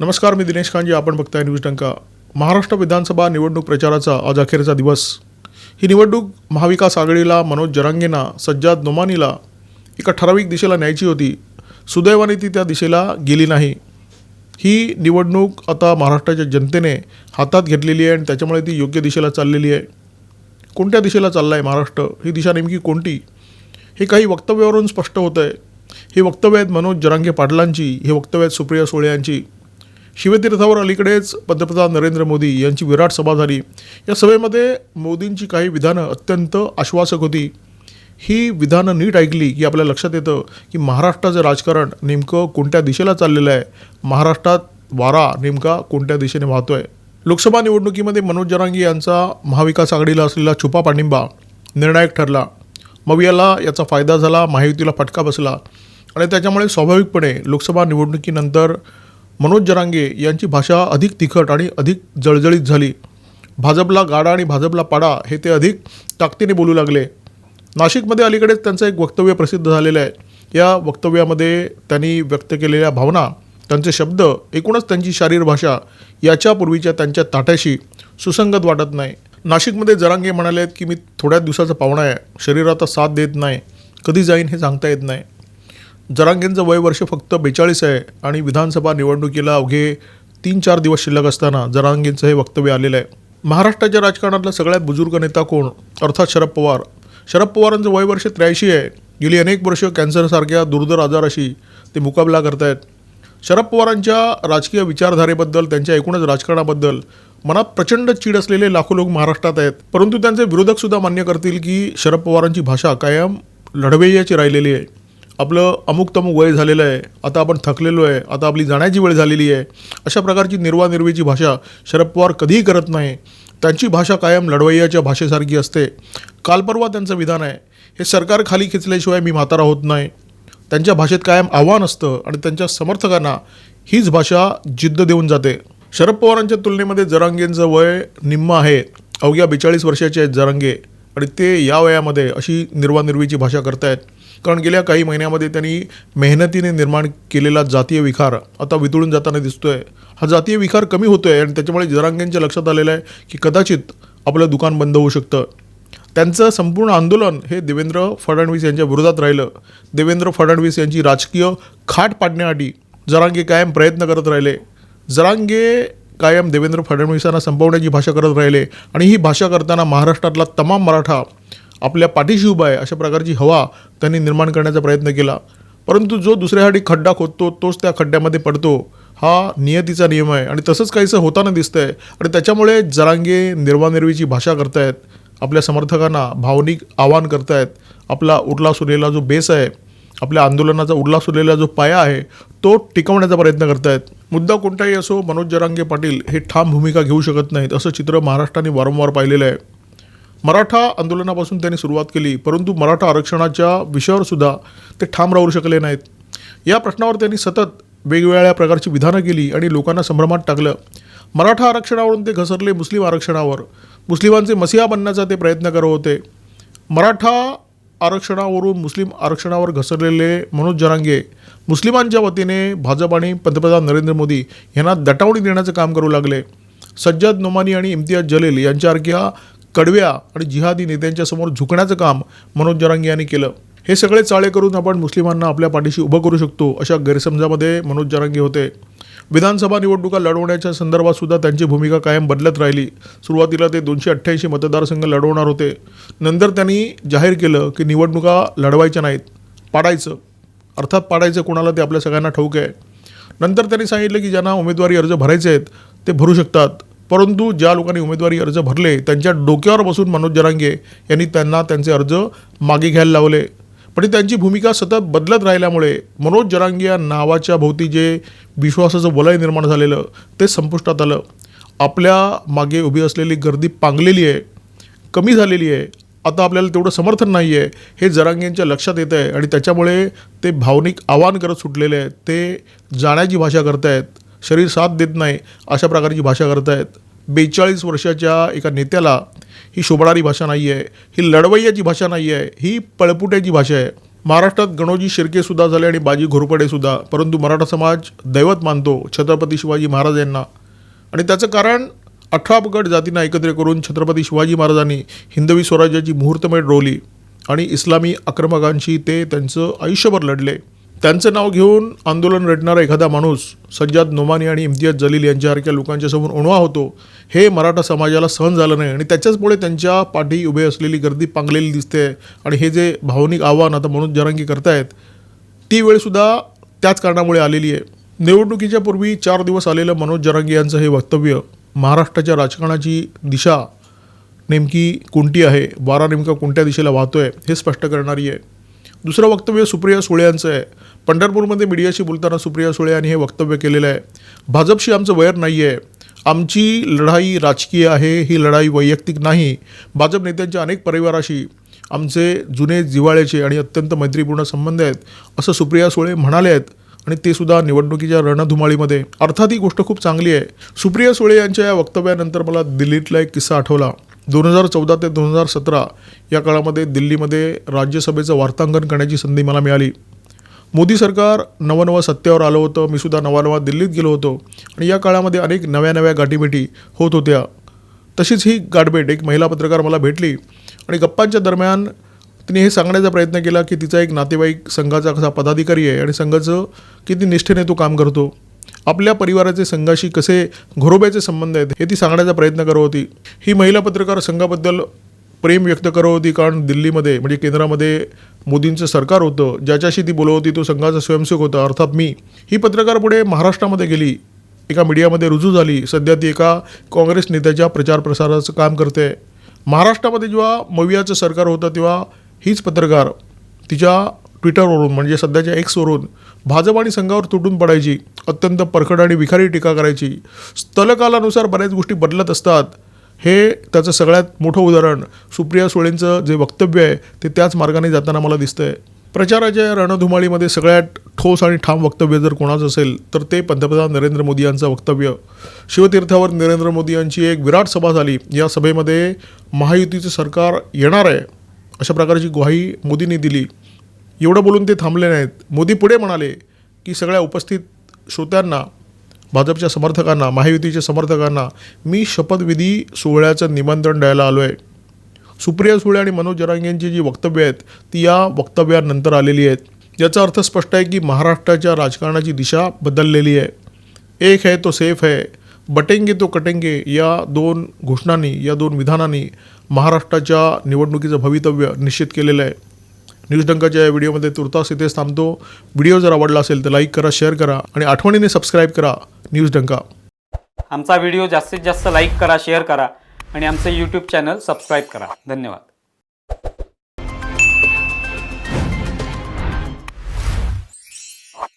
नमस्कार मी दिनेश कांजी आपण बघताय न्यूज टंका. महाराष्ट्र विधानसभा निवडणूक प्रचाराचा आज अखेरचा दिवस. ही निवडणूक महाविकास आघाडीला मनोज जरांगेंना सज्जाद नोमानीला एका ठराविक दिशेला न्यायची होती. सुदैवाने ती त्या दिशेला गेली नाही. ही निवडणूक आता महाराष्ट्राच्या जनतेने हातात घेतलेली आहे आणि त्याच्यामुळे ती योग्य दिशेला चाललेली आहे. कोणत्या दिशेला चालला आहे महाराष्ट्र? ही दिशा नेमकी कोणती? हे काही वक्तव्यावरून स्पष्ट होतं आहे हे वक्तव्य आहेत मनोज जरांगे पाटलांची हे वक्तव्य आहेत सुप्रिया सुळे यांची शिवतीर्थावर अलीकडेच पंतप्रधान नरेंद्र मोदी यांची विराट सभा झाली. या सभेमध्ये मोदींची काही विधानं अत्यंत आश्वासक होती. ही विधानं नीट ऐकली की आपल्या लक्षात येतं की महाराष्ट्राचं राजकारण नेमकं कोणत्या दिशेला चाललेलं आहे? महाराष्ट्रात वारा नेमका कोणत्या दिशेने वाहतोय? लोकसभा निवडणुकीमध्ये मनोज जरांगी यांचा महाविकास आघाडीला असलेला छुपा पाठिंबा निर्णायक ठरला. मग याला याचा फायदा झाला महायुतीला फटका बसला. आणि त्याच्यामुळे स्वाभाविकपणे लोकसभा निवडणुकीनंतर मनोज जरांगे यांची भाषा अधिक तिखट आणि अधिक जळजळीत झाली. भाजपला गाडा आणि भाजपला पाडा हे ते अधिक ताकदीने बोलू लागले. नाशिकमध्ये अलीकडेच त्यांचं एक वक्तव्य प्रसिद्ध झालेलं आहे. या वक्तव्यामध्ये त्यांनी व्यक्त केलेल्या भावना त्यांचे शब्द एकूणच त्यांची शारीरभाषा याच्यापूर्वीच्या त्यांच्या ताट्याशी सुसंगत वाटत नाही. नाशिकमध्ये जरांगे म्हणाले आहेत की मी थोड्या दिवसाचा पाहुणा आहे. शरीराचा साथ देत नाही. कधी जाईन हे सांगता येत नाही. जरांगेंचं वय वर्ष फक्त बेचाळीस आहे आणि विधानसभा निवडणुकीला अवघे तीन चार दिवस शिल्लक असताना जरांगेंचं हे वक्तव्य आलेलं आहे. महाराष्ट्राच्या राजकारणातला सगळ्यात बुजुर्ग नेता कोण? अर्थात शरद पवार. शरद पवारांचं वय वर्ष त्र्याऐंशी आहे. गेली अनेक वर्ष कॅन्सरसारख्या दुर्धर आजाराशी ते मुकाबला करतायत. शरद पवारांच्या राजकीय विचारधारेबद्दल त्यांच्या एकूणच राजकारणाबद्दल मनात प्रचंड चीड असलेले लाखो लोक महाराष्ट्रात आहेत. परंतु त्यांचे विरोधकसुद्धा मान्य करतील की शरद पवारांची भाषा कायम लढवय्याची राहिलेली आहे. आपलं अमुक तमुक वय झालेलं आहे आता आपण थकलेलो आहे आता आपली जाण्याची वेळ झालेली आहे अशा प्रकारची निर्वानिर्वीची भाषा शरद पवार कधीही करत नाही. त्यांची भाषा कायम लढवय्याच्या भाषेसारखी असते. कालपरवा त्यांचं विधान आहे. हे सरकार खाली खेचल्याशिवाय मी म्हातारा होत नाही. त्यांच्या भाषेत कायम आव्हान असतं आणि त्यांच्या समर्थकांना हीच भाषा जिद्द देऊन जाते. शरद पवारांच्या तुलनेमध्ये जरांगेंचं वय निम्म आहे. अवघ्या बेचाळीस वर्षाचे आहेत जरांगे आणि ते या वयामध्ये अशी निर्वानिर्वीची भाषा करतायत. कारण गेल्या काही महिन्यामध्ये त्यांनी मेहनतीने निर्माण केलेला जातीय विकार आता वितळून जाताना दिसतोय. हा जातीय विकार कमी होतोय आणि त्याच्यामुळे जरांगेंच्या लक्षात आलेलं आहे की कदाचित आपलं दुकान बंद होऊ शकतं. त्यांचं संपूर्ण आंदोलन हे देवेंद्र फडणवीस यांच्या विरोधात राहिलं. देवेंद्र फडणवीस यांची राजकीय खाट पाडण्यासाठी जरांगे कायम प्रयत्न करत राहिले. जरांगे कायम देवेंद्र फडणवीसांना संपवण्याची भाषा करत राहिले आणि ही भाषा करताना महाराष्ट्रातला तमाम मराठा आपल्या पाठीशी उभा आहे अशा प्रकारची हवा त्यांनी निर्माण करण्याचा प्रयत्न केला. परंतु जो दुसऱ्यासाठी खड्डा खोदतो तोच त्या खड्ड्यामध्ये पडतो. हा नियतीचा नियम आहे आणि तसंच काहीसं होताना दिसतं आहे आणि त्याच्यामुळे जरांगे निर्वानिर्वीची भाषा करतायत आपल्या समर्थकांना भावनिक आवाहन करतायत. आपला उरला सुरलेला जो बेस आहे आपल्या आंदोलनाचा उरला सुरलेला जो पाया आहे तो टिकवण्याचा प्रयत्न करतायत. मुद्दा कोणताही असो मनोज जरांगे पाटील हे ठाम भूमिका घेऊ शकत नाहीत असं चित्र महाराष्ट्राने वारंवार पाहिलेलं आहे. मराठा आंदोलनापासून त्यांनी सुरुवात केली परंतु मराठा आरक्षणाच्या विषयावर सुद्धा ते ठाम राहू शकले नाहीत. या प्रश्नावर त्यांनी सतत वेगवेगळ्या प्रकारची विधानं केली आणि लोकांना संभ्रमात टाकलं. मराठा आरक्षणावरून ते घसरले मुस्लिम आरक्षणावर. मुस्लिमांचे मसिहा बनण्याचा ते प्रयत्न करत होते. मराठा आरक्षणावरून मुस्लिम आरक्षणावर घसरलेले मनोज जरांगे मुस्लिमांच्या वतीने भाजप आणि पंतप्रधान नरेंद्र मोदी यांना दटावणी देण्याचं काम करू लागले. सज्जाद नोमानी आणि इम्तियाज जलील यांच्यासारख्या कडव्या आणि जिहादी नेत्यांच्या समोर झुकण्याचं काम मनोज जरांगी यांनी केलं. हे सगळे चाळे करून आपण मुस्लिमांना आपल्या पाठीशी उभं करू शकतो अशा गैरसमजामध्ये मनोज जरांगी होते. विधानसभा निवडणुका लढवण्याच्या संदर्भात सुद्धा त्यांची भूमिका कायम बदलत राहिली. सुरुवातीला ते दोनशे अठ्ठ्याऐंशी मतदारसंघ लढवणार होते. नंतर त्यांनी जाहीर केलं की निवडणुका लढवायच्या नाहीत पाडायचं. अर्थात पाडायचं कोणाला ते आपल्या सगळ्यांना ठाऊक आहे. नंतर त्यांनी सांगितलं की ज्यांना उमेदवारी अर्ज भरायचे आहेत ते भरू शकतात. परंतु ज्या लोकांनी उमेदवारी अर्ज भरले त्यांच्या डोक्यावर बसून मनोज जरांगे यांनी त्यांना त्यांचे अर्ज मागे घ्यायला लावले. पण त्यांची भूमिका सतत बदलत राहिल्यामुळे मनोज जरांगे या नावाच्या भोवती जे विश्वासाचं वलय निर्माण झालेलं ते संपुष्टात आलं. आपल्या मागे उभी असलेली गर्दी पांगलेली आहे कमी झालेली आहे. आता आपल्याला तेवढं समर्थन नाही आहे हे जरांगेंच्या लक्षात येतं आहे आणि त्याच्यामुळे ते भावनिक आव्हान करत सुटलेले आहेत. ते जाण्याची भाषा करतायत. शरीर साथ देत नाही अशा प्रकारची भाषा करतायत. बेचाळीस वर्षाच्या एका नेत्याला ही शोभणारी भाषा नाही आहे ही लढवय्याची भाषा नाही आहे ही पळपुट्याची भाषा आहे. महाराष्ट्रात गणोजी शिर्केसुद्धा झाले आणि बाजी घोरपडेसुद्धा परंतु मराठा समाज दैवत मानतो छत्रपती शिवाजी महाराज यांना. आणि त्याचं कारण अठरा पगड जातींना एकत्र करून छत्रपती शिवाजी महाराजांनी हिंदवी स्वराज्याची मुहूर्तमेढ रोवली आणि इस्लामी आक्रमकांशी ते त्यांचं आयुष्यभर लढले. त्यांचं नाव घेऊन आंदोलन रडणारा एखादा माणूस सज्जाद नोमानी आणि इम्तियाज जलील यांच्यासारख्या लोकांच्या समोर उणवा होतो हे मराठा समाजाला सहन झालं नाही. आणि त्याच्याचमुळे त्यांच्या पाठी उभे असलेली गर्दी पांगलेली दिसते. आणि हे जे भावनिक आव्हान आता मनोज जरांगी करतायत ती वेळसुद्धा त्याच कारणामुळे आलेली आहे. निवडणुकीच्या पूर्वी चार दिवस आलेलं मनोज जरांगी यांचं हे वक्तव्य महाराष्ट्राच्या राजकारणाची दिशा नेमकी कोणती आहे वारा नेमका कोणत्या दिशेला वाहतोय हे स्पष्ट करणारी आहे. दुसरं वक्तव्य सुप्रिया सुळे यांचं आहे. पंढरपूरमध्ये मीडियाशी बोलताना सुप्रिया सुळे यांनी हे वक्तव्य केलेलं आहे. भाजपशी आमचं वैर नाही आहे आमची लढाई राजकीय आहे ही लढाई वैयक्तिक नाही. भाजप नेत्यांच्या अनेक परिवाराशी आमचे जुने जिव्हाळ्याचे आणि अत्यंत मैत्रीपूर्ण संबंध आहेत असं सुप्रिया सुळे म्हणाले आहेत आणि ते सुद्धा निवडणुकीच्या रणधुमाळीमध्ये. अर्थात ही गोष्ट खूप चांगली आहे. सुप्रिया सुळे यांच्या या वक्तव्यानंतर मला दिल्लीतला एक किस्सा आठवला. दोन हजार चौदा ते दोन हजार सतरा या काळामध्ये दिल्लीमध्ये राज्यसभेचं वार्तांकन करण्याची संधी मला मिळाली. मोदी सरकार नवनवं सत्तेवर आलं होतं. मी सुद्धा नवा नवा दिल्लीत गेलो होतो. आणि या काळामध्ये अनेक नव्या नव्या गाठीभेटी होत होत्या. तशीच ही गाठभेट एक महिला पत्रकार मला भेटली. आणि गप्पांच्या दरम्यान तिने हे सांगण्याचा प्रयत्न केला की तिचा एक नातेवाईक संघाचा कसा पदाधिकारी आहे आणि संघाचं किती निष्ठेने तो काम करतो. आपल्या परिवाराचे संघाशी कसे घरोब्याचे संबंध आहेत हे ती सांगण्याचा प्रयत्न करत होती. ही महिला पत्रकार संघाबद्दल प्रेम व्यक्त करत होती कारण दिल्लीमध्ये म्हणजे केंद्रामध्ये मोदींचं सरकार होतं ज्याच्याशी ती बोलत होती तो संघाचा स्वयंसेवक होता. अर्थात मी ही पत्रकार पुढे महाराष्ट्रामध्ये गेली. एका मीडियामध्ये रुजू झाली. सध्या ती एका काँग्रेस नेत्याच्या प्रचार प्रसाराचं काम करते. महाराष्ट्रामध्ये जेव्हा मवियाचं सरकार होतं तेव्हा हीच पत्रकार तिच्या ट्विटरवरून म्हणजे सध्याच्या एक्सवरून भाजप आणि संघावर तुटून पडायची. अत्यंत परखड आणि विखारी टीका करायची. स्थलकालानुसार बऱ्याच गोष्टी बदलत असतात. हे त्याचं सगळ्यात मोठं उदाहरण सुप्रिया सुळेंचं जे वक्तव्य आहे ते त्याच मार्गाने जाताना मला दिसतंय. प्रचाराच्या रणधुमाळीमध्ये सगळ्यात ठोस आणि ठाम वक्तव्य जर कोणाचं असेल तर ते पंतप्रधान नरेंद्र मोदी यांचं वक्तव्य. शिवतीर्थावर नरेंद्र मोदी यांची एक विराट सभा झाली. या सभेमध्ये महायुतीचं सरकार येणार आहे अशा प्रकारची ग्वाही मोदींनी दिली. एवढं बोलून ते थांबले नाहीत. मोदी पुढे म्हणाले की सगळ्या उपस्थित श्रोत्यांना भाजपच्या समर्थकांना महायुतीच्या समर्थकांना मी शपथविधी सोहळ्याचं निमंत्रण द्यायला आलो आहे सुप्रिया सुळे आणि मनोज जरांगेंची जी वक्तव्य आहेत ती या वक्तव्यानंतर आलेली आहेत. याचा अर्थ स्पष्ट आहे की महाराष्ट्राच्या राजकारणाची दिशा बदललेली आहे. एक है तो सेफ है बटेंगे तो कटेंगे या दोन घोषणांनी या दोन विधानांनी महाराष्ट्राच्या निवडणुकीचं भवितव्य निश्चित केलेलं आहे. न्यूज डंकाच्या या व्हिडिओमध्ये तुर्तास इथेच थांबतो. व्हिडिओ जर आवडला असेल तर लाईक करा शेअर करा आणि आठवणीने सबस्क्राईब करा न्यूज डंका. आमचा व्हिडिओ जास्तीत जास्त लाईक करा शेअर करा आणि आमचं यूट्यूब चॅनल सबस्क्राईब करा. धन्यवाद.